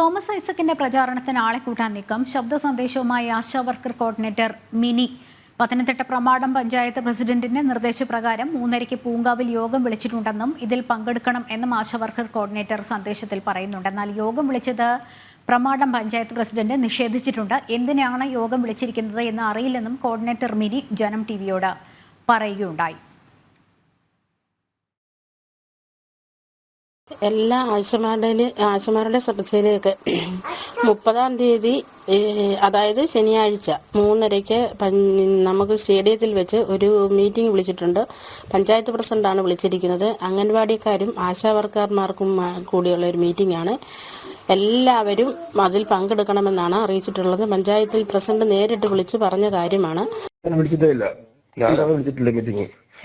Thomas ഐസക്കിന്റെ പ്രചാരണത്തിന് ആളെ കൂട്ടാൻ നീക്കം. ശബ്ദ സന്ദേശവുമായി ആശാ വർക്കർ കോർഡിനേറ്റർ മിനി. പത്തനംതിട്ട പ്രമാടം പഞ്ചായത്ത് പ്രസിഡന്റിന്റെ നിർദ്ദേശപ്രകാരം മൂന്നരയ്ക്ക് പൂങ്കാവിൽ യോഗം വിളിച്ചിട്ടുണ്ടെന്നും ഇതിൽ പങ്കെടുക്കണം എന്നും ആശാ വർക്കർ കോർഡിനേറ്റർ സന്ദേശത്തിൽ പറയുന്നുണ്ട്. എന്നാൽ യോഗം വിളിച്ചത് പ്രമാടം പഞ്ചായത്ത് പ്രസിഡന്റ് നിഷേധിച്ചിട്ടുണ്ട്. എന്തിനാണ് യോഗം വിളിച്ചിരിക്കുന്നത് എന്ന് അറിയില്ലെന്നും കോർഡിനേറ്റർ മിനി ജനം ടിവിയോട് പറയുകയുണ്ടായി. എല്ലാ ആശമാരുടെ ആശമാരുടെ ശ്രദ്ധയിലേക്ക്. മുപ്പതാം തീയതി അതായത് ശനിയാഴ്ച മൂന്നരയ്ക്ക് നമുക്ക് സ്റ്റേഡിയത്തിൽ വെച്ച് ഒരു മീറ്റിംഗ് വിളിച്ചിട്ടുണ്ട്. പഞ്ചായത്ത് പ്രസിഡന്റാണ് വിളിച്ചിരിക്കുന്നത്. അംഗൻവാടിക്കാരും ആശാ വർക്കർമാർക്കും കൂടിയുള്ള ഒരു മീറ്റിംഗ് ആണ് എല്ലാവരും അതിൽ പങ്കെടുക്കണമെന്നാണ് അറിയിച്ചിട്ടുള്ളത്. പഞ്ചായത്തിൽ പ്രസിഡന്റ് നേരിട്ട് വിളിച്ച് പറഞ്ഞ കാര്യമാണ്.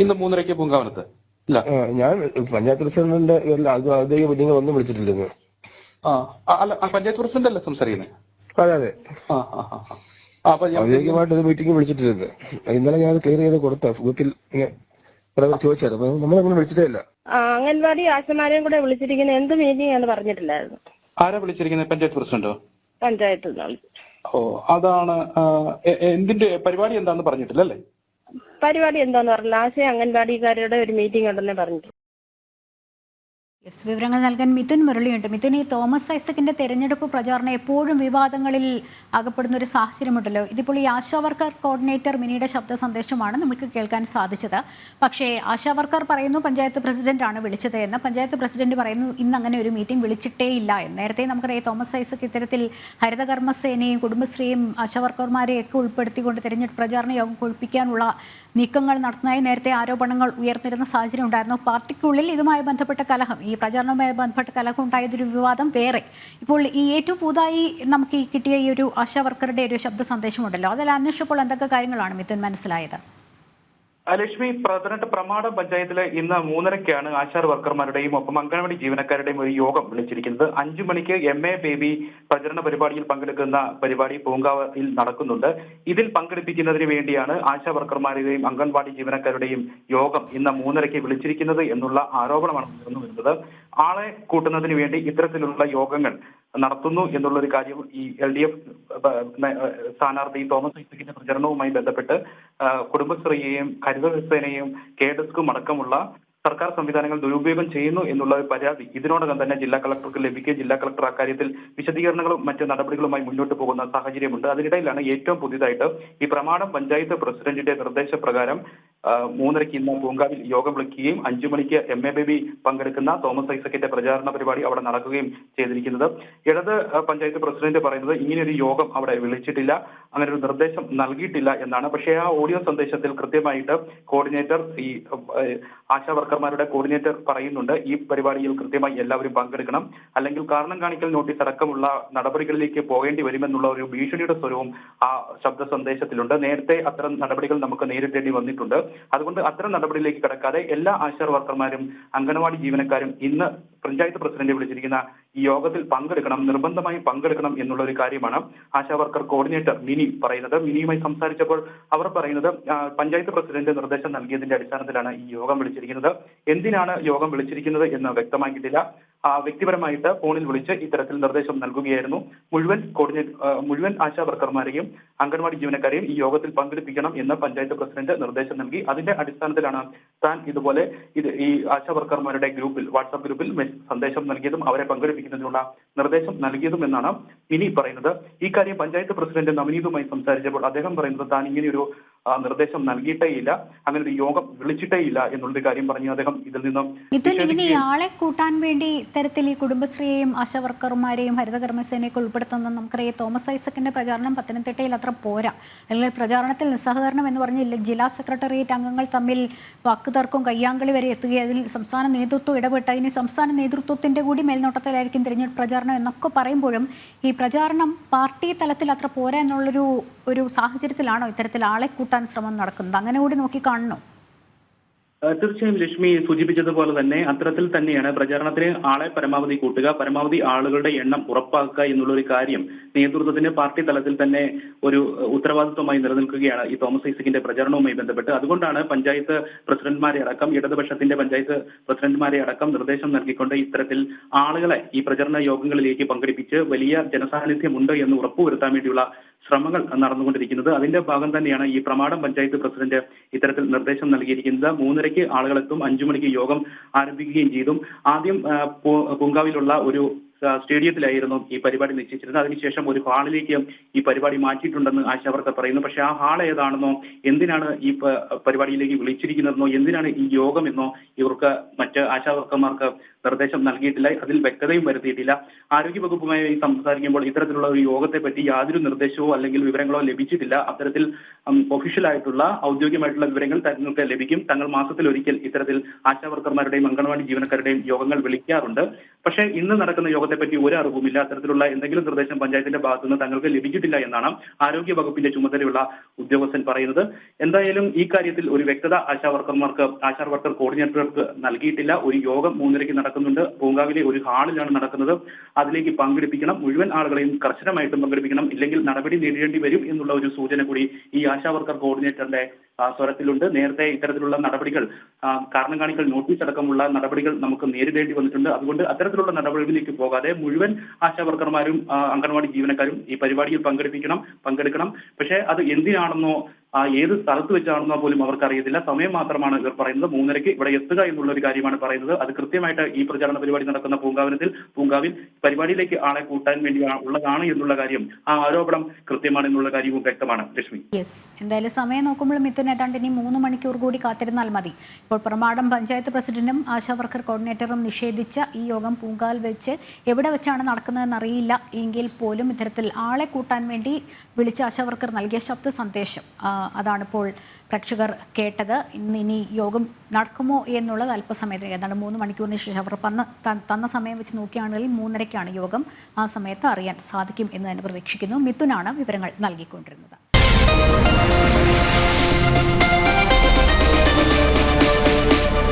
ഇന്ന് മൂന്നരയ്ക്ക് പൂങ്കാവനത്ത്. ഞാൻ പഞ്ചായത്ത് പ്രസിഡന്റിന്റെ ഔദ്യോഗിക മീറ്റിംഗ് ഒന്നും വിളിച്ചിട്ടില്ലെന്ന് ആ അല്ല പഞ്ചായത്ത് പ്രസിഡന്റ് അല്ലേ സംസാരിക്കുന്നത് അതെ. അതെ ഔദ്യോഗികമായിട്ട് ഒരു മീറ്റിംഗ് വിളിച്ചിട്ടില്ലെന്ന് ഇന്നലെ ഞാൻ ക്ലിയർ ചെയ്ത് കൊടുത്ത ഗ്രൂപ്പിൽ ചോദിച്ചായിരുന്നു. അപ്പൊ നമ്മളങ്ങനെ വിളിച്ചിട്ടേ ഇല്ല അംഗൻവാടി ആശമാരെയും കൂടെ വിളിച്ചിരിക്കുന്ന എന്ത് മീറ്റിംഗ് എന്ന് പറഞ്ഞിട്ടില്ലായിരുന്നു. ആരാ വിളിച്ചിരിക്കുന്നത് പഞ്ചായത്ത് പ്രസിഡന്റോ? പഞ്ചായത്ത് ഓ അതാണ് എന്തിന്റെ പരിപാടി എന്താന്ന് പറഞ്ഞിട്ടില്ല അല്ലേ പരിപാടി എന്താന്ന് പറഞ്ഞില്ല. ആശയ അംഗൻവാടിക്കാരുടെ ഒരു മീറ്റിംഗ് ഉണ്ടെന്നേ പറഞ്ഞിട്ട് വിവരങ്ങൾ നൽകാൻ മിഥുൻ മുരളിയുണ്ട്. മിഥുൻ ഈ തോമസ് ഐസക്കിന്റെ തെരഞ്ഞെടുപ്പ് പ്രചാരണം എപ്പോഴും വിവാദങ്ങളിൽ അകപ്പെടുന്ന ഒരു സാഹചര്യമുണ്ടല്ലോ. ഇതിപ്പോൾ ഈ ആശാ വർക്കർ കോർഡിനേറ്റർ മിനിയുടെ ശബ്ദ സന്ദേശമാണ് നമുക്ക് കേൾക്കാൻ സാധിച്ചത്. പക്ഷേ ആശാ വർക്കർ പറയുന്നു പഞ്ചായത്ത് പ്രസിഡന്റാണ് വിളിച്ചത് എന്ന്. പഞ്ചായത്ത് പ്രസിഡന്റ് പറയുന്നു ഇന്ന് അങ്ങനെ ഒരു മീറ്റിംഗ് വിളിച്ചിട്ടേ ഇല്ല എന്ന്. നേരത്തെ നമുക്കറിയാം തോമസ് ഐസക് ഇത്തരത്തിൽ ഹരിതകർമ്മസേനയും കുടുംബശ്രീയും ആശാ വർക്കർമാരെയൊക്കെ ഉൾപ്പെടുത്തിക്കൊണ്ട് തെരഞ്ഞെടുപ്പ് പ്രചാരണ യോഗം കൊഴിപ്പിക്കാനുള്ള നീക്കങ്ങൾ നടത്തുന്നതായി നേരത്തെ ആരോപണങ്ങൾ ഉയർന്നിരുന്ന സാഹചര്യം ഉണ്ടായിരുന്നു. പാർട്ടിക്കുള്ളിൽ ഇതുമായി ബന്ധപ്പെട്ട കലഹം ഈ പ്രചാരണവുമായി ബന്ധപ്പെട്ട് കലഹമുണ്ടായതൊരു വിവാദം വേറെ. ഇപ്പോൾ ഈ ഏറ്റവും പുതുതായി നമുക്ക് ഈ കിട്ടിയ ഈ ഒരു ആശാ വർക്കറുടെ ഒരു ശബ്ദ സന്ദേശമുണ്ടല്ലോ. അതിൽ അന്വേഷിച്ചപ്പോൾ എന്തൊക്കെ കാര്യങ്ങളാണ് മിഥുൻ മനസ്സിലായത്? ലക്ഷ്മി പത്തനംതിട്ട പ്രമാട പഞ്ചായത്തിലെ ഇന്ന് മൂന്നരയ്ക്കാണ് ആശാർ വർക്കർമാരുടെയും ഒപ്പം അംഗൻവാടി ജീവനക്കാരുടെയും ഒരു യോഗം വിളിച്ചിരിക്കുന്നത്. അഞ്ചു മണിക്ക് എം എ ബേബി പ്രചരണ പരിപാടിയിൽ പങ്കെടുക്കുന്ന പരിപാടി പൂങ്കാവിൽ നടക്കുന്നുണ്ട്. ഇതിൽ പങ്കെടുപ്പിക്കുന്നതിന് വേണ്ടിയാണ് ആശാ വർക്കർമാരുടെയും അംഗൻവാടി ജീവനക്കാരുടെയും യോഗം ഇന്ന് മൂന്നരയ്ക്ക് വിളിച്ചിരിക്കുന്നത് എന്നുള്ള ആരോപണമാണ് ഉയർന്നു വരുന്നത്. ആളെ കൂട്ടുന്നതിന് വേണ്ടി ഇത്തരത്തിലുള്ള യോഗങ്ങൾ നടത്തുന്നു എന്നുള്ള ഒരു കാര്യം ഈ എൽ ഡി എഫ് സ്ഥാനാർത്ഥി തോമസ് ഐസക്കിന്റെ പ്രചരണവുമായി ബന്ധപ്പെട്ട് കുടുംബശ്രീയെയും കെ കേഡസ്കും അടക്കമുള്ള സർക്കാർ സംവിധാനങ്ങൾ ദുരുപയോഗം ചെയ്യുന്നു എന്നുള്ള ഒരു പരാതി ഇതിനോടകം തന്നെ ജില്ലാ കളക്ടർക്ക് ലഭിക്കുകയും ജില്ലാ കളക്ടർ അക്കാര്യത്തിൽ വിശദീകരണങ്ങളും മറ്റ് നടപടികളുമായി മുന്നോട്ട് പോകുന്ന സാഹചര്യമുണ്ട്. അതിനിടയിലാണ് ഏറ്റവും പുതിയതായിട്ട് ഈ പ്രമാണം പഞ്ചായത്ത് പ്രസിഡന്റിന്റെ നിർദ്ദേശപ്രകാരം മൂന്നരയ്ക്ക് ഇന്ന് പൂങ്കാവിൽ യോഗം വിളിക്കുകയും അഞ്ചു മണിക്ക് എം എ ബേബി പങ്കെടുക്കുന്ന തോമസ് ഐസക്കിന്റെ പ്രചാരണ പരിപാടി അവിടെ നടക്കുകയും ചെയ്തിരിക്കുന്നത്. ഇടത് പഞ്ചായത്ത് പ്രസിഡന്റ് പറയുന്നത് ഇങ്ങനെയൊരു യോഗം അവിടെ വിളിച്ചിട്ടില്ല അങ്ങനെ ഒരു നിർദ്ദേശം നൽകിയിട്ടില്ല എന്നാണ്. പക്ഷേ ആ ഓഡിയോ സന്ദേശത്തിൽ കൃത്യമായിട്ട് കോർഡിനേറ്റർ ഈ ആശാ ആശാ വർക്കർമാരുടെ കോർഡിനേറ്റർ പറയുന്നുണ്ട് ഈ പരിപാടിയിൽ കൃത്യമായി എല്ലാവരും പങ്കെടുക്കണം. അല്ലെങ്കിൽ കാരണം കാണിക്കൽ നോട്ടീസ് അടക്കമുള്ള നടപടികളിലേക്ക് പോകേണ്ടി വരുമെന്നുള്ള ഒരു ഭീഷണിയുടെ സ്വരവും ആ ശബ്ദ സന്ദേശത്തിലുണ്ട്. നേരത്തെ അത്തരം നടപടികൾ നമുക്ക് നേരിടേണ്ടി വന്നിട്ടുണ്ട്. അതുകൊണ്ട് അത്തരം നടപടിയിലേക്ക് കടക്കാതെ എല്ലാ ആശാ വർക്കർമാരും അംഗനവാടി ജീവനക്കാരും ഇന്ന് പഞ്ചായത്ത് പ്രസിഡന്റ് വിളിച്ചിരിക്കുന്ന ഈ യോഗത്തിൽ പങ്കെടുക്കണം നിർബന്ധമായും പങ്കെടുക്കണം എന്നുള്ള ഒരു കാര്യമാണ് ആശാ വർക്കർ കോർഡിനേറ്റർ മിനി പറയുന്നത്. മിനിയുമായി സംസാരിച്ചപ്പോൾ അവർ പറയുന്നത് പഞ്ചായത്ത് പ്രസിഡന്റ് നിർദ്ദേശം നൽകിയതിന്റെ അടിസ്ഥാനത്തിലാണ് ഈ യോഗം വിളിച്ചിരിക്കുന്നത്. എന്തിനാണ് യോഗം വിളിച്ചിരിക്കുന്നത് എന്ന് വ്യക്തമാക്കിയിട്ടില്ല. വ്യക്തിപരമായിട്ട് ഫോണിൽ വിളിച്ച് ഇത്തരത്തിൽ നിർദ്ദേശം നൽകുകയായിരുന്നു. മുഴുവൻ കോർഡിനേറ്റ് മുഴുവൻ ആശാ വർക്കർമാരെയും അംഗൻവാടി ജീവനക്കാരെയും ഈ യോഗത്തിൽ പങ്കെടുപ്പിക്കണം എന്ന് പഞ്ചായത്ത് പ്രസിഡന്റ് നിർദ്ദേശം നൽകി. അതിന്റെ അടിസ്ഥാനത്തിലാണ് താൻ ഇതുപോലെ ഇത് ഈ ആശാ വർക്കർമാരുടെ ഗ്രൂപ്പിൽ വാട്സാപ്പ് ഗ്രൂപ്പിൽ സന്ദേശം നൽകിയതും അവരെ പങ്കെടുപ്പിക്കുന്നതിനുള്ള നിർദ്ദേശം നൽകിയതും എന്നാണ് മിനി പറയുന്നത്. ഈ കാര്യം പഞ്ചായത്ത് പ്രസിഡന്റ് നവനീതുമായി സംസാരിച്ചപ്പോൾ അദ്ദേഹം പറയുന്നത് താൻ ഇങ്ങനെയൊരു ഒരു നിർദ്ദേശം നൽകിയിട്ടേ ഇല്ല അങ്ങനെ ഒരു യോഗം വിളിച്ചിട്ടേ ഇല്ല എന്നുള്ളൊരു കാര്യം പറഞ്ഞു അദ്ദേഹം ഇതിൽ നിന്നും ഇതിൽ ഇനി ആളെ കൂട്ടാൻ വേണ്ടി ഇത്തരത്തിൽ ഈ കുടുംബശ്രീയെയും ആശാവർക്കർമാരെയും ഹരിതകർമ്മസേനയൊക്കെ ഉൾപ്പെടുത്തുന്ന നമുക്കറിയാം തോമസ് ഐസക്കിന്റെ പ്രചാരണം പത്തനംതിട്ടയിൽ അത്ര പോരാ. അല്ലെങ്കിൽ പ്രചാരണത്തിൽ നിസ്സഹകരണം എന്ന് പറഞ്ഞില്ല ജില്ലാ സെക്രട്ടേറിയറ്റ് അംഗങ്ങൾ തമ്മിൽ വാക്കുതർക്കും കയ്യാങ്കളി വരെ എത്തുകയും അതിൽ സംസ്ഥാന നേതൃത്വം ഇടപെട്ട് ഇനി സംസ്ഥാന നേതൃത്വത്തിന്റെ കൂടി മേൽനോട്ടത്തിലായിരിക്കും തിരഞ്ഞെടുപ്പ് പ്രചാരണം എന്നൊക്കെ പറയുമ്പോഴും ഈ പ്രചാരണം പാർട്ടി തലത്തിൽ അത്ര പോരാ എന്നുള്ളൊരു ഒരു സാഹചര്യത്തിലാണോ ഇത്തരത്തിൽ ആളെ കൂട്ടാൻ ശ്രമം നടക്കുന്നത്? അങ്ങനെ കൂടി നോക്കി കാണണോ? തീർച്ചയായും ലക്ഷ്മി സൂചിപ്പിച്ചതുപോലെ തന്നെ അത്തരത്തിൽ തന്നെയാണ് പ്രചാരണത്തിന് ആളെ പരമാവധി കൂട്ടുക പരമാവധി ആളുകളുടെ എണ്ണം ഉറപ്പാക്കുക എന്നുള്ള ഒരു കാര്യം നേതൃത്വത്തിന് പാർട്ടി തലത്തിൽ തന്നെ ഒരു ഉത്തരവാദിത്വമായി നിലനിൽക്കുകയാണ് ഈ തോമസ് ഐസക്കിന്റെ പ്രചാരണവുമായി ബന്ധപ്പെട്ട്. അതുകൊണ്ടാണ് പഞ്ചായത്ത് പ്രസിഡന്റ്മാരെ അടക്കം ഇടതുപക്ഷത്തിന്റെ പഞ്ചായത്ത് പ്രസിഡന്റ്മാരെ അടക്കം നിർദ്ദേശം നൽകിക്കൊണ്ട് ഇത്തരത്തിൽ ആളുകളെ ഈ പ്രചരണ യോഗങ്ങളിലേക്ക് പങ്കെടുപ്പിച്ച് വലിയ ജനസാന്നിധ്യമുണ്ട് എന്ന് ഉറപ്പുവരുത്താൻ വേണ്ടിയുള്ള ശ്രമങ്ങൾ നടന്നുകൊണ്ടിരിക്കുന്നത്. അതിന്റെ ഭാഗം തന്നെയാണ് ഈ പ്രമാടം പഞ്ചായത്ത് പ്രസിഡന്റ് ഇത്തരത്തിൽ നിർദ്ദേശം നൽകിയിരിക്കുന്നത്. മൂന്നരയ്ക്ക് ആളുകളെത്തും അഞ്ചു മണിക്ക് യോഗം ആരംഭിക്കുകയും ചെയ്തു. ആദ്യം പൂങ്കാവിലുള്ള ഒരു സ്റ്റേഡിയത്തിലായിരുന്നു ഈ പരിപാടി നിശ്ചയിച്ചിരുന്നത്. അതിനുശേഷം ഒരു ഹാളിലേക്ക് ഈ പരിപാടി മാറ്റിയിട്ടുണ്ടെന്ന് ആശാവർക്കർ പറയുന്നു. പക്ഷെ ആ ഹാൾ ഏതാണെന്നോ എന്തിനാണ് ഈ പരിപാടിയിലേക്ക് വിളിച്ചിരിക്കുന്നതെന്നോ എന്തിനാണ് ഈ യോഗമെന്നോ ഇവർക്ക് മറ്റ് ആശാവർക്കർമാർക്ക് നിർദ്ദേശം നൽകിയിട്ടില്ല. അതിൽ വ്യക്തതയും വരുത്തിയിട്ടില്ല. ആരോഗ്യ വകുപ്പുമായി സംസാരിക്കുമ്പോൾ ഇത്തരത്തിലുള്ള ഒരു യോഗത്തെ പറ്റി യാതൊരു നിർദ്ദേശമോ അല്ലെങ്കിൽ വിവരങ്ങളോ ലഭിച്ചിട്ടില്ല. അത്തരത്തിൽ ഒഫീഷ്യലായിട്ടുള്ള ഔദ്യോഗികമായിട്ടുള്ള വിവരങ്ങൾ തങ്ങൾക്ക് ലഭിക്കും. തങ്ങൾ മാസത്തിൽ ഒരിക്കൽ ഇത്തരത്തിൽ ആശാവർക്കർമാരുടെയും അംഗൻവാടി ജീവനക്കാരുടെയും യോഗങ്ങൾ വിളിക്കാറുണ്ട്. പക്ഷേ ഇന്ന് നടക്കുന്ന യോഗത്തെ പറ്റി ഒരു അറിവുമില്ല അത്തരത്തിലുള്ള എന്തെങ്കിലും നിർദ്ദേശം പഞ്ചായത്തിന്റെ ഭാഗത്തുനിന്ന് തങ്ങൾക്ക് ലഭിച്ചിട്ടില്ല എന്നാണ് ആരോഗ്യ വകുപ്പിന്റെ ചുമതലയുള്ള ഉദ്യോഗസ്ഥൻ പറയുന്നത്. എന്തായാലും ഈ കാര്യത്തിൽ ഒരു വ്യക്തത ആശാവർക്കർമാർക്ക് ആശാ വർക്കർ കോർഡിനേറ്റർക്ക് നൽകിയിട്ടില്ല. ഒരു യോഗം മൂന്നരയ്ക്ക് നടക്കുന്നുണ്ട്. പൂങ്കാവിലെ ഒരു ഹാളിലാണ് നടക്കുന്നത്. അതിലേക്ക് പങ്കെടുപ്പിക്കണം. മുഴുവൻ ആളുകളെയും കർശനമായിട്ടും പങ്കെടുപ്പിക്കണം. ഇല്ലെങ്കിൽ നടപടി നേരിടേണ്ടി വരും എന്നുള്ള ഒരു സൂചന കൂടി ഈ ആശാ വർക്കർ കോർഡിനേറ്ററിന്റെ സ്വരത്തിലുണ്ട്. നേരത്തെ ഇത്തരത്തിലുള്ള നടപടികൾ കാരണം കാണിക്കൽ നോട്ടീസ് അടക്കമുള്ള നടപടികൾ നമുക്ക് നേരിടേണ്ടി വന്നിട്ടുണ്ട്. അതുകൊണ്ട് അത്തരത്തിലുള്ള നടപടികളിലേക്ക് പോകാതെ മുഴുവൻ ആശാവർക്കർമാരും അംഗൻവാടി ജീവനക്കാരും ഈ പരിപാടിയിൽ പങ്കെടുപ്പിക്കണം പങ്കെടുക്കണം. പക്ഷേ അത് എന്തിനാണെന്നോ ഏത് സ്ഥലത്ത് വെച്ചാണെന്നോ പോലും അവർക്ക് അറിയത്തില്ല സമയം മാത്രമാണ് ഇവർ പറയുന്നത്. മൂന്നരയ്ക്ക് ഇവിടെ എത്തുക എന്നുള്ള ഒരു കാര്യമാണ് പറയുന്നത്. അത് കൃത്യമായിട്ട് ഈ പ്രചാരണ പരിപാടി നടക്കുന്ന പൂങ്കാവനത്തിൽ പൂങ്കാവിൽ പരിപാടിയിലേക്ക് ആളെ കൂട്ടാൻ വേണ്ടി ഉള്ളതാണ് എന്നുള്ള കാര്യം ആ ആരോപണം കൃത്യമാണ് എന്നുള്ള കാര്യവും വ്യക്തമാണ്. ലക്ഷ്മി. യെസ് എന്തായാലും സമയം നോക്കുമ്പോൾ മിഥുൻ ഏതാണ്ട് ഇനി മൂന്ന് മണിക്കൂർ കൂടി കാത്തിരുന്നാൽ മതി. ഇപ്പോൾ പ്രമാടം പഞ്ചായത്ത് പ്രസിഡന്റും ആശാ വർക്കർ കോർഡിനേറ്ററും നിഷേധിച്ച ഈ യോഗം പൂങ്കാൽ വെച്ച് എവിടെ വെച്ചാണ് നടക്കുന്നതെന്ന് അറിയില്ല. എങ്കിൽ പോലും ഇത്തരത്തിൽ ആളെ കൂട്ടാൻ വേണ്ടി വിളിച്ച ആശാ വർക്കർ നൽകിയ ശബ്ദ സന്ദേശം ആ, അതാണിപ്പോൾ പ്രേക്ഷകർ കേട്ടത്. ഇന്ന് ഇനി യോഗം നടക്കുമോ എന്നുള്ളത് അല്പസമയത്തിന് ഏതാണ്ട് മൂന്ന് മണിക്കൂറിന് ശേഷം അവർ പന്ന തന്ന സമയം വെച്ച് നോക്കുകയാണെങ്കിൽ മൂന്നരയ്ക്കാണ് യോഗം. ആ സമയത്ത് അറിയാൻ സാധിക്കും എന്ന് തന്നെ പ്രതീക്ഷിക്കുന്നു. മിഥുനാണ് വിവരങ്ങൾ നൽകിക്കൊണ്ടിരുന്നത്.